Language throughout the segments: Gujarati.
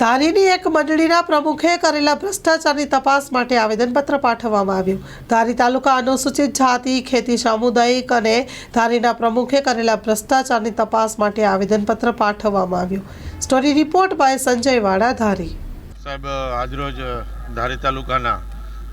ધારીની એક મંડળીના પ્રમુખે કરેલા ભ્રષ્ટાચારની તપાસ માટે આવેદનપત્ર પાઠવવામાં આવ્યું. ધારી તાલુકા અનુસૂચિત જાતિ, ખેતી સામુદાયિક અને ધારીના પ્રમુખે કરેલા ભ્રષ્ટાચારની તપાસ માટે આવેદનપત્ર પાઠવવામાં આવ્યું. સ્ટોરી રિપોર્ટ બાય સંજય વાડા ધારી. સાહેબ, આજરોજ ધારી તાલુકાના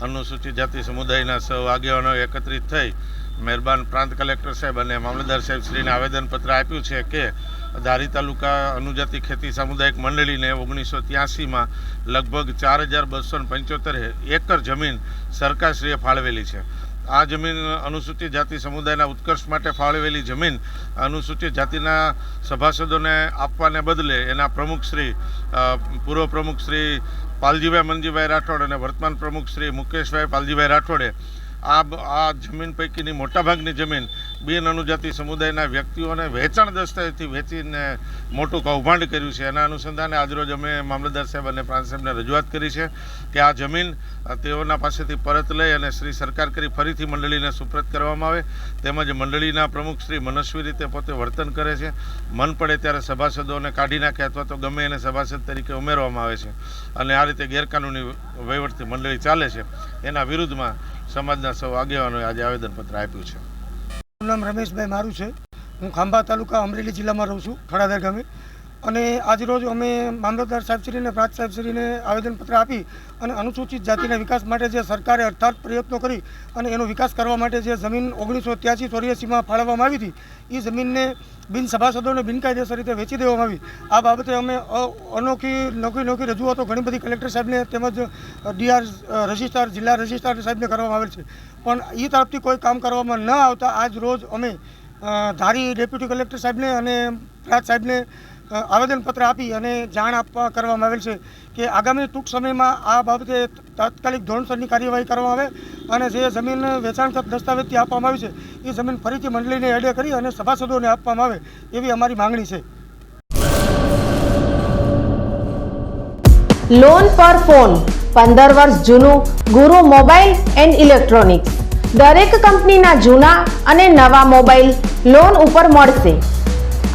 અનુસૂચિત જાતિ સમુદાયના સૌ આગેવાનો એકત્રિત થઈ મહેરબાન પ્રાંત કલેક્ટર સાહેબ અને મામલતદાર સાહેબ શ્રીને આવેદનપત્ર આપ્યું છે કે ધારી તાલુકા અનુજાતિ ખેતી સામુદાયિક મંડળીને ઓગણીસો ત્યાસીમાં લગભગ ચાર હજાર બસો પંચોતેર એકર જમીન સરકારશ્રીએ ફાળવેલી છે. આ જમીન અનુસૂચિત જાતિ સમુદાયના ઉત્કર્ષ માટે ફાળવેલી જમીન અનુસૂચિત જાતિના સભાસદોને આપવાને બદલે એના પ્રમુખશ્રી પૂર્વ પ્રમુખશ્રી પાલજીભાઈ મનજીભાઈ રાઠોડ અને વર્તમાન પ્રમુખશ્રી મુકેશભાઈ પાલજીભાઈ રાઠોડે આ આ જમીન પૈકીની મોટાભાગની જમીન બિન અનુજાતિ સમુદાયના વ્યક્તિઓને વેચાણ દસ્તાવેજથી વેચીને મોટું કૌભાંડ કર્યું છે. એના અનુસંધાને આજરોજ અમે મામલતદાર સાહેબ અને પ્રાંત સાહેબને રજૂઆત કરી છે કે આ જમીન તેઓના પાસેથી પરત લઈ અને શ્રી સરકાર કરી ફરીથી મંડળીને સુપ્રત કરવામાં આવે. તેમજ મંડળીના પ્રમુખ શ્રી મનસ્વી રીતે પોતે વર્તન કરે છે. મન પડે ત્યારે સભાસદોને કાઢી નાખે અથવા તો ગમે એને સભાસદ તરીકે ઉમેરવામાં આવે છે. અને આ રીતે ગેરકાનૂની વહીવટથી મંડળી ચાલે છે. એના વિરુદ્ધમાં સમાજના સૌ આગેવાનોએ આજે આવેદનપત્ર આપ્યું છે. નામ રમેશભાઈ મારું છે. હું ખાંભા તાલુકા અમરેલી જિલ્લામાં રહું છું, ખડાદર ગામે. અને આજરોજ અમે મામલતદાર સાહેબશ્રીને પ્રાંત સાહેબશ્રીને આવેદનપત્ર આપી અને અનુસૂચિત જાતિના વિકાસ માટે જે સરકારે અર્થાત પ્રયત્નો કરી અને એનો વિકાસ કરવા માટે જે જમીન ઓગણીસો ત્યાસી ચોર્યાસીમાં ફાળવવામાં આવી હતી, એ જમીનને બિન સભાસદોને બિનકાયદેસર રીતે વેચી દેવામાં આવી. આ બાબતે અમે અનોખી નોખી નોખી રજૂઆતો ઘણી બધી કલેક્ટર સાહેબને તેમજ ડીઆર રજિસ્ટ્રાર, જિલ્લા રજિસ્ટ્રાર સાહેબને કરવામાં આવેલ છે. પણ એ તરફથી કોઈ કામ કરવામાં ન આવતા આજ રોજ અમે ધારી ડેપ્યુટી કલેક્ટર સાહેબને અને પ્રાંત સાહેબને આવેદનપત્ર આપી અને જાણ આપવા કરવામાં આવેલ છે કે આગામી ટૂંક સમયમાં આ બાબતે તાત્કાલિક ધોરણસરની કાર્યવાહી કરવામાં આવે અને જે જમીન વેચાણ થત દસ્તાવેજથી આપવામાં આવી છે એ જમીન ફરીથી મંડળીને એડે કરી અને સભાસદોને આપવામાં આવે એવી અમારી માંગણી છે. લોન પર ફોન પંદર વર્ષ જૂનું ગુરુ મોબાઈલ એન્ડ ઇલેક્ટ્રોનિક્સ. દરેક કંપનીના જૂના અને નવા મોબાઈલ લોન ઉપર મળશે.